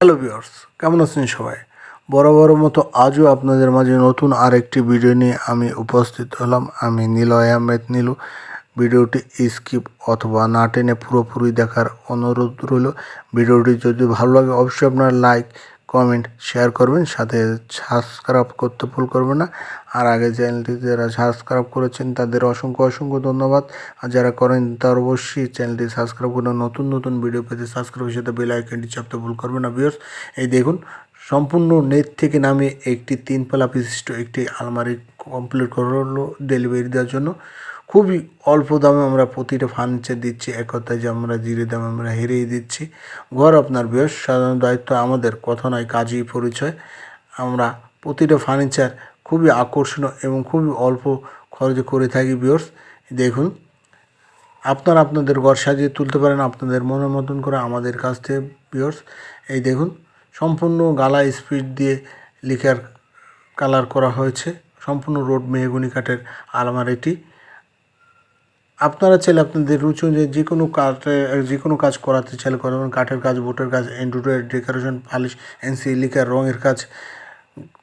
Hello viewers কেমন আছেন সবাই? বরাবর মতো আজও আপনাদের মাঝে নতুন আরেকটি ভিডিও নিয়ে আমি উপস্থিত হলাম। আমি নীলয় আহমেদ নীলু। ভিডিওটি স্কিপ অথবা না টেনে পুরোপুরি দেখার অনুরোধ রইল। ভিডিওটি যদি ভালো লাগে, অবশ্যই আপনার লাইক কমেন্ট শেয়ার করবেন, সাথে সাবস্ক্রাইব করতে ভুল করবেন না। আর আগে চ্যানেলটি যারা সাবস্ক্রাইব করেছেন, তাদের অসংখ্য অসংখ্য ধন্যবাদ। আর যারা করেন, তার অবশ্যই চ্যানেলটি সাবস্ক্রাইব করে নতুন নতুন ভিডিও পেতে সাবস্ক্রাইবের সাথে বেল আইকনটি চাপতে ভুল করবেন না ভিউয়ার্স এই দেখুন, সম্পূর্ণ নেট থেকে নামে একটি তিন পালা বিশিষ্ট একটি আলমারি কমপ্লিট করল ডেলিভারি দেওয়ার জন্য। খুবই অল্প দামে আমরা প্রতিটা ফার্নিচার দিচ্ছি। এক কথায় যে আমরা জিরে দামে আমরা হেরেই দিচ্ছি। ঘর আপনার বয়স সাধারণ দায়িত্ব, আমাদের কথা নয়, কাজই পরিচয়। আমরা প্রতিটা ফার্নিচার খুবই আকর্ষণীয় এবং খুবই অল্প খরচে করে থাকি বিয়র্স দেখুন, আপনারা আপনাদের ঘর সাজিয়ে তুলতে পারেন আপনাদের মনের মতন করে আমাদের কাছ থেকে বিয়র্স এই দেখুন, সম্পূর্ণ গালা স্পিড দিয়ে লিখার কালার করা হয়েছে। সম্পূর্ণ রোড মেহগুনি কাঠের আলমারিটি। আপনারা চাইলে আপনাদের রুচি অনুযায়ী যে কোনো কাঠে যে কোনো কাজ করাতে চাইলে করবেন কাঠের কাজ বোটের কাজ Android decoration, polish NC lacquer, রঙের কাজ,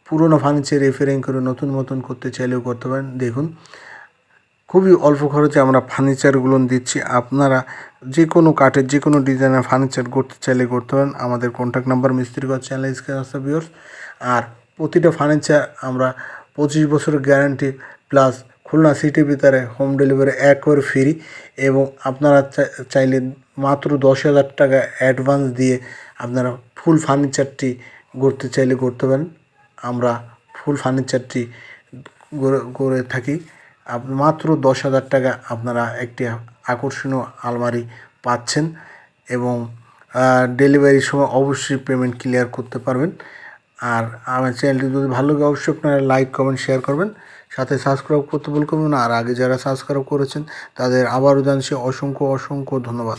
পুরোনো ফার্নিচার রেফারিং করে নতুন মতন করতে চাইলেও করতে পারেন। দেখুন, খুবই অল্প খরচে আমরা ফার্নিচারগুলো দিচ্ছি। আপনারা যে কোনো কাঠের, যে কোনো ডিজাইনের ফার্নিচার করতে চাইলে করতে পারেন। আমাদের কন্ট্যাক্ট নাম্বার মিস্ত্রি ঘর চ্যানেল স্ক্রিন বিয়র্স আর প্রতিটা ফার্নিচার আমরা পঁচিশ বছরের গ্যারান্টি প্লাস খুলনা সিটির ভিতরে হোম ডেলিভারি একবার ফ্রি এবং আপনারা চাইলে মাত্র দশ হাজার টাকা অ্যাডভান্স দিয়ে আপনারা ফুল ফার্নিচারটি করতে চাইলে করতে পারেন। আমরা ফুল ফার্নিচারটি করে থাকি। মাত্র দশ হাজার টাকা আপনারা একটি আকর্ষণীয় আলমারি পাচ্ছেন এবং ডেলিভারির সময় অবশ্যই পেমেন্ট ক্লিয়ার করতে পারবেন। আর আমার চ্যানেলটি যদি ভালো লাগে, অবশ্যই আপনারা লাইক কমেন্ট শেয়ার করবেন। সাথে সাবস্ক্রাইব করতে ভুল করবেন আর আগে যারা সাবস্ক্রাইব করেছেন, তাদের আবারও জানছি অসংখ্য অসংখ্য ধন্যবাদ।